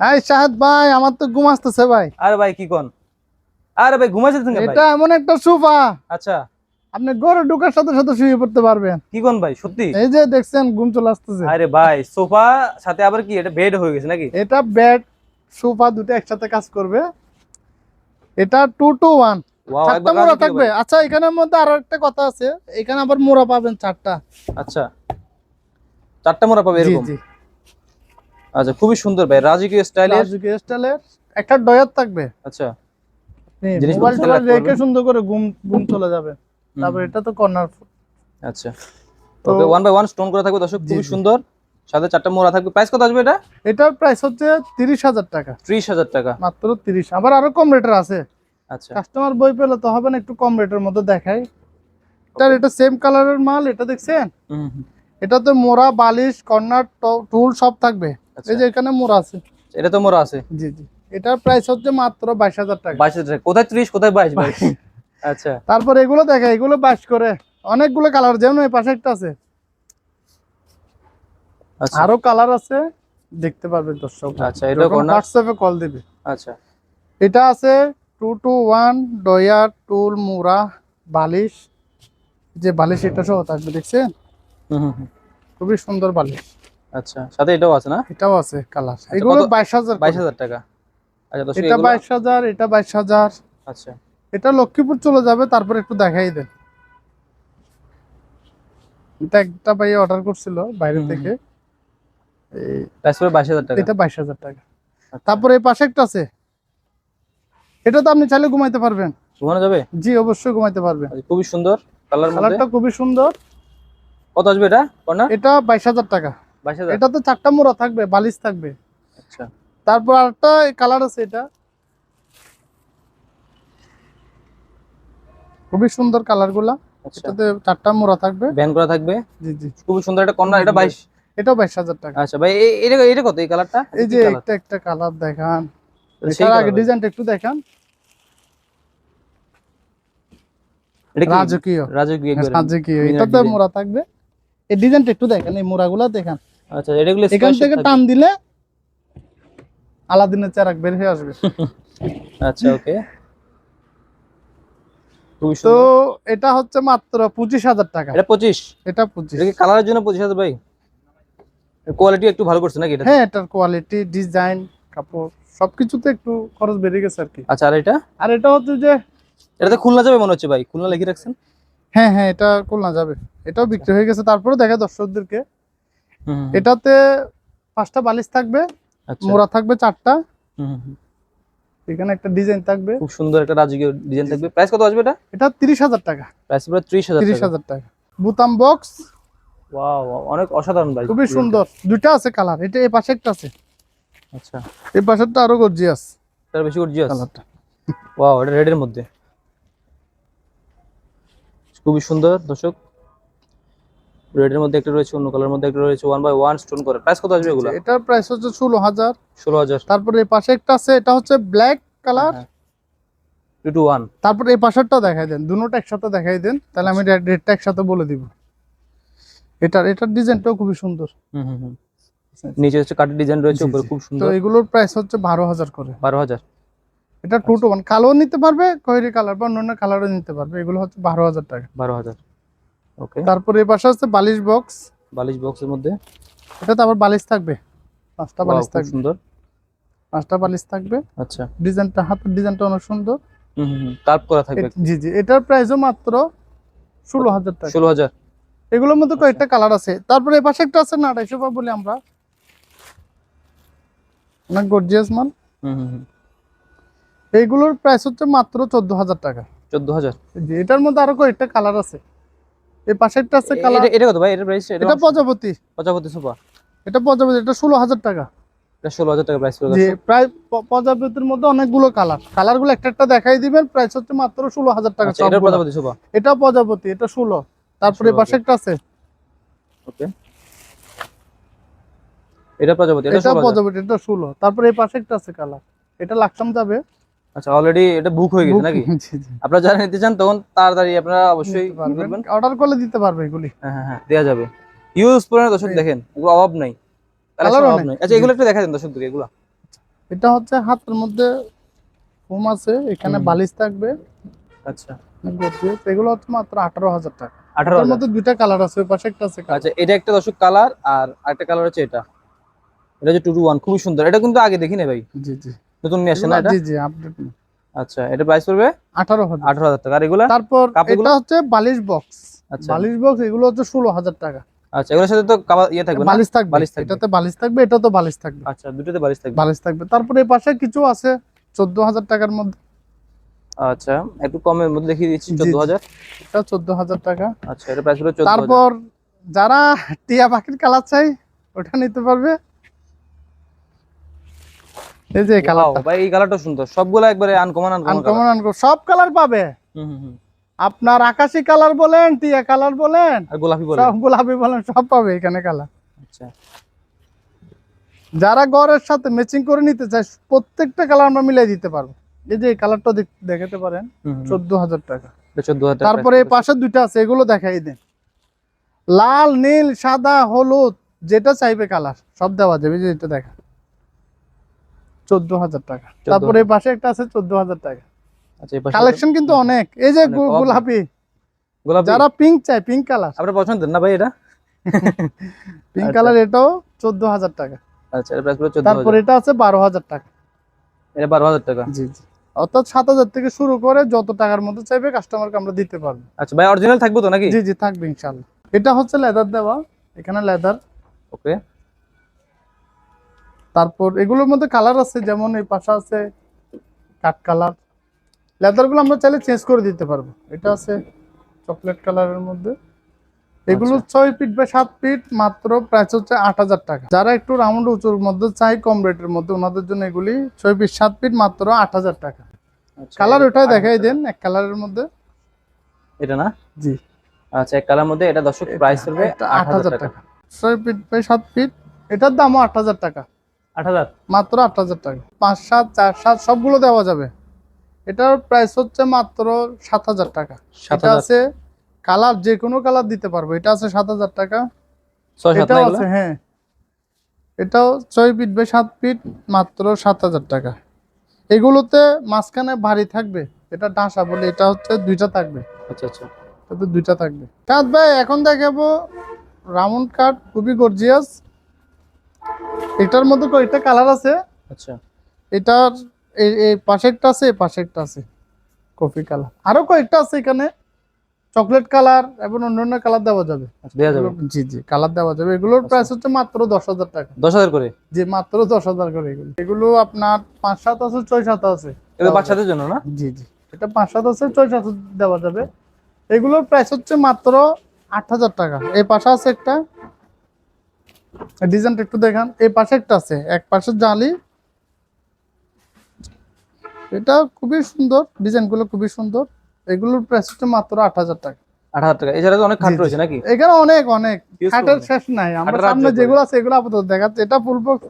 হ্যাঁ শাহাদ ভাই আমার তো ঘুম আসতেছে ভাই। আরে ভাই কি কোন? আরে ভাই এটা এমন একটা সোফা। আচ্ছা। আপনি ঘরে ঢুকার সাথে সাথে শুয়ে পড়তে পারবেন। কি কোন ভাই সত্যি? এই যে দেখছেন ঘুম চলে আসতেছে। আরে ভাই সোফা সাথে আবার কি এটা বেড হয়ে গেছে নাকি? এটা বেড সোফা দুটো একসাথে কাজ করবে। এটা টু টু ওয়ান চারটা মোড়া থাকবে। আচ্ছা এখানের মধ্যে আরও একটা কথা আছে। এখানে আবার মোড়া পাবেন চারটা। আচ্ছা। চারটা মোড়া পাবে এরকম? আচ্ছা খুবই সুন্দর ভাই। রাজকীয় স্টাইলের রাজকীয় স্টাইলের একটা ডয়ার থাকবে। আচ্ছা। মোবাইল টোবাইল রেখে সুন্দর করে ঘুম ঘুম চলে যাবে। তারপর এটা তো কর্নার আচ্ছা। তো okay one by one stone করা থাকবে দর্শক খুবই সুন্দর। সাথে চারটা মোড়া থাকবে। প্রাইস কত আসবে এটা? এটার প্রাইস হচ্ছে তিরিশ হাজার টাকা। ত্রিশ হাজার টাকা। মাত্র তিরিশ। আবার আরও কম রেটের আছে। আচ্ছা। কাস্টমার বই পেলে তো হবে না একটু কম রেটের মধ্যে দেখাই। এটার এটা সেম কালারের মাল এটা দেখছেন? হুম, হুম, এটাতে মোড়া বালিশ কর্নার টুল সব থাকবে। এই যে এখানে মোড়া আছে। এটা তো মোড়া আছে? জি জি। এটার প্রাইস হচ্ছে মাত্র বাইশ হাজার টাকা। বাইশ হাজার টাকা। কোথায় ত্রিশ কোথায় বাইশ ভাই আচ্ছা। তারপর এগুলো দেখা এগুলো বাইশ করে। অনেকগুলো কালার যেমন এই পাশে একটা আছে। আচ্ছা। আরও কালার আছে দেখতে পারবেন দর্শক। আচ্ছা, এটাও corner? হোয়াটসঅ্যাপে কল দিবে। আচ্ছা। এটা আছে টু টু ওয়ান ডয়ার টুল মুড়া বালিশ। যে বালিশ এটা সহ থাকবে দেখছেন? হুম, হুম, হুম। খুবই সুন্দর বালিশ। আচ্ছা সাথে এটাও আছে না? এটাও আছে কালার এগুলো? বাইশ হাজার বাইশ হাজার টাকা। আচ্ছা দর্শক এটা এগুলো- বাইশ হাজার এটা বাইশ হাজার। আচ্ছা। এটা লক্ষ্মীপুর চলে যাবে তারপর একটু দেখাই দেন। এটা একটা ভাই অর্ডার করছিল বাইরে থেকে। এই বাইশ হাজার টাকা। এটা বাইশ হাজার টাকা। আচ্ছা। তারপর এই পাশে একটা আছে। এটা তো আপনি চাইলে ঘুমাইতে পারবেন। ঘুমানো যাবে? জি অবশ্যই ঘুমাইতে পারবেন। আচ্ছা, খুবই সুন্দর কালার কালারটা খুবই সুন্দর। কত আসবে এটা এটা বাইশ হাজার টাকা। হাজার? এটাতে চারটা মোড়া থাকবে বালিশ থাকবে। আচ্ছা। তারপর আরেকটা কালার আছে এটা। খুবই সুন্দর কালারগুলা আচ্ছা। এটাতে চারটা মোড়া থাকবে। ব্যান করা থাকবে? জি জি। খুবই সুন্দর একটা কর্নার এটা টাকা। আচ্ছা ভাই এটা এটা কত এই কালারটা? এই যে একটা একটা কালার দেখান। সেই এটার আগে ডিজাইনটা একটু দেখান। এটা রাজকীয়। রাজকীয়। রাজকীয়। এটাতে মোড়া থাকবে। এই ডিজাইনটা একটু দেখেন এই মোড়াগুলা দেখান। আচ্ছা এটাগুলো এখান থেকে টান দিলে আলাদিনের চেরাক বের হয়ে আসবে। আচ্ছা ওকে। তো এটা হচ্ছে মাত্র পঁচিশ হাজার টাকা। এটা পঁচিশ? এটা পঁচিশ। কালারের জন্য পঁচিশ হাজার ভাই? কোয়ালিটি একটু ভালো করছে নাকি এটা? হ্যাঁ এটার কোয়ালিটি ডিজাইন কাপড় সবকিছুতে একটু খরচ বেড়ে গেছে আর কি। আচ্ছা আর এটা? আর এটা হচ্ছে যে এটাতে খুলনা যাবে মনে হচ্ছে ভাই। খুলনা লিখে রাখছেন? হ্যাঁ হ্যাঁ এটা খুলনা যাবে। এটাও বিক্রি হয়ে গেছে। তারপরে দেখা দর্শকদেরকে। এটাতে পাঁচটা বালিশ থাকবে আচ্ছা। মোড়া থাকবে চারটা। এখানে একটা ডিজাইন থাকবে। খুব সুন্দর একটা রাজকীয় ডিজাইন থাকবে। প্রাইস কত আসবে এটা? এটা তিরিশ হাজার টাকা। প্রাইস পুরো ত্রিশ হাজার তিরিশ টাকা হাজার টাকা। বুতাম বক্স। ওয়াও অনেক অসাধারণ ভাই খুবই সুন্দর। দুইটা আছে কালার। এটা এই পাশে একটা আছে। আচ্ছা। এই পাশেরটা আরও গর্জিয়াস এটা বেশি গর্জিয়াস কালারটা। ওয়াও এটা রেডের মধ্যে। খুবই সুন্দর দর্শক। রেডের মধ্যে একটা রয়েছে অন্য কালার মধ্যে একটা রয়েছে ওয়ান বাই ওয়ান স্টোন করে। প্রাইস কত আসবে এগুলো? এটার প্রাইস হচ্ছে ষোলো হাজার। ষোলো হাজার। তারপরে এই পাশে একটা আছে এটা হচ্ছে black colour two two one তারপরে এই পাশেরটা দেখাই দেন দুটোটা একসাথে দেখাই দেন তাহলে আমি রেটটা একসাথে বলে দিব। এটার এটার ডিজাইনটাও খুবই সুন্দর। হুম হুম হুম। নিচে হচ্ছে কাঠের ডিজাইন রয়েছে উপরে। খুব তো সুন্দর। এগুলোর প্রাইস হচ্ছে বারো হাজার করে। বারো হাজার। এটা টু টু ওয়ান কালো নিতে পারবে খয়েরি কালার বা অন্যান্য কালারও নিতে পারবে এগুলো হচ্ছে বারো হাজার টাকা। বারো হাজার। ওকে। তারপরে এই পাশে আছে বালিশ বক্স। বালিশ বক্সের মধ্যে? এটাতে আবার বালিশ থাকবে। পাঁচটা বালিশ থাকবে। সুন্দর। পাঁচটা বালিশ থাকবে। আচ্ছা। ডিজাইনটা হাতের ডিজাইনটা অনেক সুন্দর। হুম হুম কার্ভ করা থাকবে জি জি এটার প্রাইসও মাত্র ষোলো হাজার টাকা। ষোলো হাজার। এগুলোর মধ্যে কয়েকটা কালার আছে। তারপরে এই পাশে একটা আছে না আড়াইশো পা বলি আমরা। অনেক গর্জিয়াস মাল। হুম হুম হুম। এইগুলোর প্রাইস হচ্ছে মাত্র চোদ্দ হাজার টাকা। চোদ্দ হাজার। জি এটার মধ্যে আরও কয়েকটা কালার আছে। এই পাশে একটা আছে কালার এটা- কত ভাই? এটা প্রাইস এটা প্রজাপতি পঁচাপতি সোফা এটা প্রজাপতি এটা ষোলো হাজার টাকা। এটা ষোলো হাজার টাকা প্রাইস যে প্রায় প্রজাপতির মধ্যে অনেকগুলো কালার। কালারগুলো একটা একটা দেখাই দিবেন প্রাইস হচ্ছে মাত্র ষোলো হাজার টাকা আচ্ছা এটা। প্রজাপতি সোফা এটা প্রজাপতি এটা ষোলো। তারপরে এই 16 পাশে একটা আছে। ওকে। এটা প্রজাপতি এটা। প্রজাপতি এটা ষোলো। তারপরে এই পাশে একটা আছে কালার। এটা লাকসাম যাবে। আচ্ছা অলরেডি এটা বুক হয়ে গেছে নাকি। আপনারা যারা নিতে চান তখন তাড়াতাড়ি আপনারা অবশ্যই। করবেন অর্ডার করলে দিতে পারবে এগুলি। হ্যাঁ হ্যাঁ হ্যাঁ দেওয়া যাবে। ইউজ পরিমাণে দর্শক দেখেন এগুলো অভাব নাই। অভাব নাই। আচ্ছা এগুলো একটু দেখা দেন দর্শকদের এগুলো। এটা হচ্ছে হাতের মধ্যে ফোম আছে এখানে বালিশ থাকবে। আচ্ছা। এগুলো হচ্ছে মাত্র আঠারো হাজার টাকা। আঠারো এর মধ্যে দুইটা কালার আছে ওই পাশে একটা আছে। আচ্ছা এটা একটা দর্শক কালার আর আরেকটা কালার হচ্ছে এটা। এটা হচ্ছে টু টু ওয়ান খুবই সুন্দর। এটা কিন্তু আগে দেখি না ভাই। জি জি। নতুন নিয়ে আসছে না এটা? জি জি আপডেট আচ্ছা এটা প্রাইস পড়বে? হাজার। আঠারো হাজার টাকা। আর এগুলা? তারপর এটা হচ্ছে বালিশ বক্স আচ্ছা। বালিশ বক্স এগুলো হচ্ছে ষোলো হাজার টাকা। আচ্ছা এগুলোর সাথে তো কাবা ইয়ে থাকবে বালিশ থাকবে। বালিশ থাকবে। এটাতে বালিশ থাকবে এটাতে বালিশ থাকবে। আচ্ছা দুটোতে বালিশ থাকবে। বালিশ থাকবে। তারপরে এই পাশে কিছু আছে চোদ্দ হাজার টাকার মধ্যে। আচ্ছা একটু কমের মধ্যে দেখিয়ে দিচ্ছি জি, চোদ্দ জি। হাজার। এটা চোদ্দ হাজার টাকা। আচ্ছা এটা প্রাইস চোদ্দ হাজার। তারপর যারা টিয়া পাখির কালার চাই ওটা নিতে পারবে। এই যে কালারটা ভাই এই কালারটা সুন্দর। সবগুলো একবারে আনকমন আনকমন আনকমন আনকমন সব কালার পাবে। হুম হুম হুম। আপনার আকাশি কালার বলেন টিয়া কালার বলেন আর গোলাপি বলে সব গোলাপি বলেন সব পাবে এখানে কালার আচ্ছা। যারা ঘরের সাথে ম্যাচিং করে নিতে চায় প্রত্যেকটা কালার আমরা মিলাই দিতে পারব। এই যে কালারটা দেখাতে পারেন। চোদ্দ হাজার টাকা। তারপরে পাশে দুইটা আছে এগুলো দেখাই দেন। লাল নীল সাদা হলুদ যেটা চাইবে কালার সব দেওয়া যাবে এই যে এটা দেখা। চোদ্দ হাজার টাকা। তারপরে পাশে একটা আছে চোদ্দ হাজার টাকা। আচ্ছা কালেকশন কিন্তু অনেক। এই যে। গোলাপি। গোলাপি? যারা পিঙ্ক চায় পিঙ্ক কালার আপনার পছন্দের না ভাই এটা? পিঙ্ক আচ্ছা। কালার এটাও চোদ্দ হাজার টাকা। আচ্ছা তারপরে এটা আছে বারো হাজার টাকা। এটা বারো হাজার টাকা? জি জি। অর্থাৎ সাত হাজার থেকে শুরু করে যত টাকার মধ্যে চাইবে কাস্টমারকে আমরা দিতে পারব। আচ্ছা ভাই অরিজিনাল থাকবে তো নাকি? জি জি থাকবে ইনশাল্লাহ এটা হচ্ছে লেদার দেওয়া। এখানে লেদার ওকে তারপর এগুলোর মধ্যে কালার আছে যেমন এই পাশে আছে কাঠ কালার লেদারগুলো আমরা চাইলে চেঞ্জ করে দিতে পারব। এটা আছে চকলেট কালারের মধ্যে। এগুলো ছয় ফিট বা সাত ফিট মাত্র প্রাইস হচ্ছে আট হাজার টাকা। যারা একটু রাউন্ড উঁচুর মধ্যে চাই কম রেটের মধ্যে ওনাদের জন্য এগুলি ছয় ফিট সাত ফিট মাত্র আট হাজার টাকা। আচ্ছা, কালার ওটাই দেখাই দেন এক কালারের মধ্যে। এটা না? জি। আচ্ছা এক কালার মধ্যে এটা দর্শক প্রাইস এটা আট হাজার টাকা। ছয় ফিট বাই সাত ফিট এটার দামও আট হাজার টাকা। মাত্র আট হাজার টাকা। পাঁচ সাত চার সাত সবগুলো দেওয়া যাবে। এটার প্রাইস হচ্ছে মাত্র সাত হাজার টাকা। এটা আছে কালার যে কোনো কালার দিতে পারব। এটা আছে সাত হাজার টাকা। এটাও আছে হ্যাঁ। এটাও ছয় ফিট বাই সাত ফিট মাত্র সাত হাজার টাকা। এগুলোতে মাঝখানে ভারী থাকবে। এটা ডাঁসা বলে এটা হচ্ছে দুইটা থাকবে। আচ্ছা আচ্ছা। দুইটা থাকবে। কাঠ ভাই এখন দেখাবো রাউন্ড কাঠ খুবই গর্জিয়াস এটার মধ্যে কয়েকটা কালার আছে। আচ্ছা। এটার এই পাশেরটা আছে এই পাশেরটা আছে কফি কালার। আরও কয়েকটা আছে এখানে। চকলেট কালার এবং অন্যান্য কালার দেওয়া যাবে। আচ্ছা দেওয়া যাবে। জি জি কালার দেওয়া যাবে। এগুলোর আচ্ছা। প্রাইস হচ্ছে মাত্র দশ হাজার টাকা। দশ হাজার করে? জি মাত্র দশ হাজার করে এগুলো। এগুলো আপনার পাঁচ সাত আছে ছয় সাত আছে। এগুলো বাচ্চাদের জন্য না? জি জি। এটা পাঁচ সাত আছে ছয় সাত দেওয়া যাবে। এগুলোর প্রাইস হচ্ছে মাত্র আট হাজার টাকা। এই পাশে আছে একটা। ডিজাইনটা একটু দেখান। এই পাশে একটা আছে এক পাশে জালি। এটা খুবই সুন্দর ডিজাইনগুলো খুবই সুন্দর। এগুলোর প্রাইস হচ্ছে মাত্র আট হাজার টাকা। আট হাজার টাকা। এছাড়া অনেক খাট জি, জি। রয়েছে নাকি? এখানে অনেক অনেক। খাটের শেষ নাই। আমরা সামনে যেগুলো আছে এগুলো আপাতত দেখাচ্ছে। এটা ফুল বক্স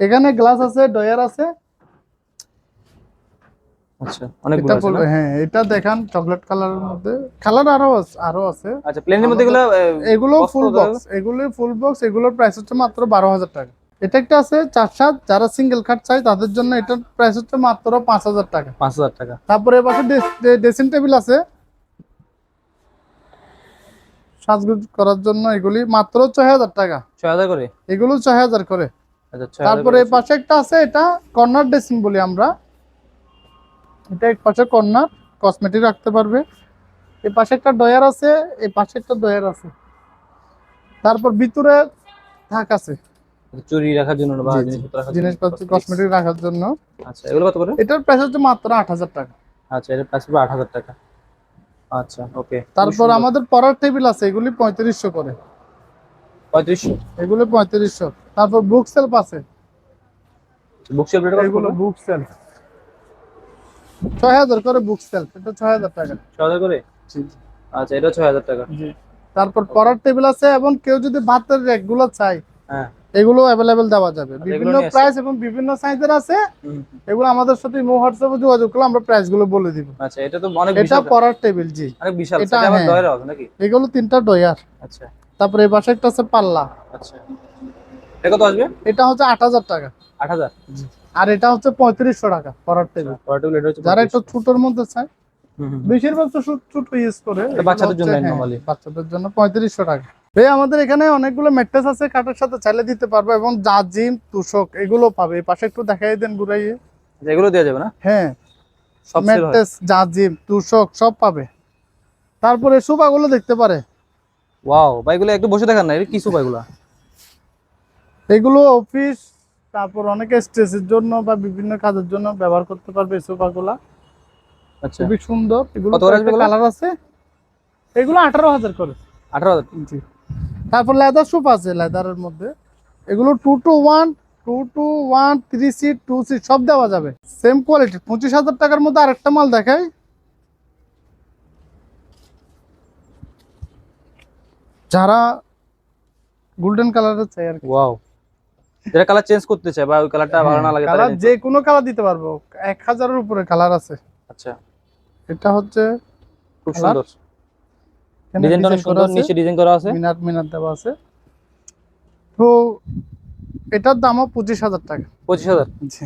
এখানে গ্লাস আছে ডয়ার আছে। আচ্ছা অনেকগুলো এটা আছে হ্যাঁ এটা দেখান চকলেট কালারের মধ্যে। কালার আরও আছে আরও আছে। আচ্ছা প্লেনের মধ্যে এগুলো এগুলো ফুল বক্স এগুলো ফুল বক্স এগুলোর প্রাইস হচ্ছে মাত্র বারো হাজার টাকা। এটা একটা আছে চার সাত যারা সিঙ্গেল খাট চাই তাদের জন্য এটার প্রাইস হচ্ছে মাত্র পাঁচ হাজার টাকা। পাঁচ হাজার টাকা। তারপরে এবার ড্রেসিং টেবিল আছে। সাজগুজ করার জন্য এগুলি মাত্র ছয় হাজার টাকা। ছয় হাজার করে? এগুলো ছয় হাজার করে। আচ্ছা তারপরে পাশে একটা আছে এটা কর্নার ড্রেসিং বলি আমরা। এটা এক পাশে কর্নার কসমেটিক রাখতে পারবে। এই পাশে একটা ডয়ার আছে এই পাশে একটা ডয়ার আছে। তারপর ভিতরে থাক আছে। চুরি রাখার জন্য বা। জিনিসপত্র রাখার জন্য? কসমেটিক রাখার জন্য। আচ্ছা এগুলো কত করে? এটার প্রাইস হচ্ছে মাত্র আট হাজার টাকা। আচ্ছা এটা প্রাইস আট হাজার টাকা। আচ্ছা ওকে তারপর আমাদের পড়ার টেবিল আছে এগুলি পঁয়ত্রিশশো করে। পঁয়ত্রিশশো? এগুলি পঁয়ত্রিশশো। তারপর বুক সেলফ আছে। বুক রেট এগুলো বুক সেলফ ছয় হাজার করে বুক সেল এটা ছয় হাজার টাকা। ছয় হাজার করে? জি জি। আচ্ছা এটা ছয় হাজার টাকা। জি। তারপর পড়ার টেবিল আছে এবং কেউ যদি ভাতেরগুলো চাই হ্যাঁ। এগুলো অ্যাভেলেবেল দেওয়া যাবে। বিভিন্ন প্রাইস এবং বিভিন্ন সাইজের আছে। এগুলো আমাদের সাথে ইমো হোয়াটসঅ্যাপে যোগাযোগ করলে আমরা প্রাইসগুলো বলে দিব। আচ্ছা এটা তো অনেক এটা বিশাল। পড়ার টেবিল জি। অনেক বিশাল। এটা এটা আবার হ্যাঁ। হবে নাকি? এগুলো তিনটা ডয়ার আচ্ছা। তারপরে এই পাশে একটা আছে পাল্লা। আচ্ছা। এটা কত আসবে? এটা হচ্ছে আট হাজার টাকা। আট হাজার? আর এটা হচ্ছে পঁয়ত্রিশশো টাকা পরার টেবিল এটা হচ্ছে যারা একটু ছোটোর মধ্যে চায়। বেশিরভাগ তো ছোট ইউজ করে বাচ্চাদের জন্য হ্যাঁ। বাচ্চাদের জন্য পঁয়ত্রিশশো টাকা। ভাই আমাদের এখানে অনেকগুলো ম্যাট্রেস আছে কাঠের সাথে চাইলে দিতে পারবে এবং জাজিম তুষক এগুলো পাবে। পাশে একটু দেখাই দেন ঘুরাইয়ে। আচ্ছা, এগুলো দেওয়া যাবে না? হ্যাঁ? ম্যাট্রেস জাজিম তুষক সব পাবে। তারপরে সোফাগুলো দেখতে পারে। ওয়াও ভাই এগুলো একটু বসে দেখান না এটা কি সোফা এগুলো? এগুলো অফিস তারপর অনেকে স্টেজের জন্য বা বিভিন্ন কাজের জন্য ব্যবহার করতে পারবে এই সোফাগুলা। আচ্ছা। খুবই সুন্দর। এগুলো কালার আছে। এগুলো আঠারো হাজার করে। আঠারো হাজার জি তারপর লেদার সুপ আছে লেদারের মধ্যে। এগুলো two two one two two one three seat two seat সব দেওয়া যাবে। সেম কোয়ালিটি পঁচিশ হাজার টাকার মধ্যে আরেকটা মাল দেখাই। যারা গোল্ডেন কালারের চাই আর কি। ওয়াও যেটা কালার চেঞ্জ করতে চাই বা ওই কালারটা ভালো না লাগে কালার যে কোনো কালার দিতে পারব। 1000 এর উপরে কালার আছে। আচ্ছা। এটা হচ্ছে খুব সুন্দর। ডিজাইনটা অনেক সুন্দর নিচে ডিজাইন করা আছে। মিনার মিনার দেওয়া আছে। তো এটার দামও পঁচিশ হাজার টাকা। পঁচিশ হাজার? জি।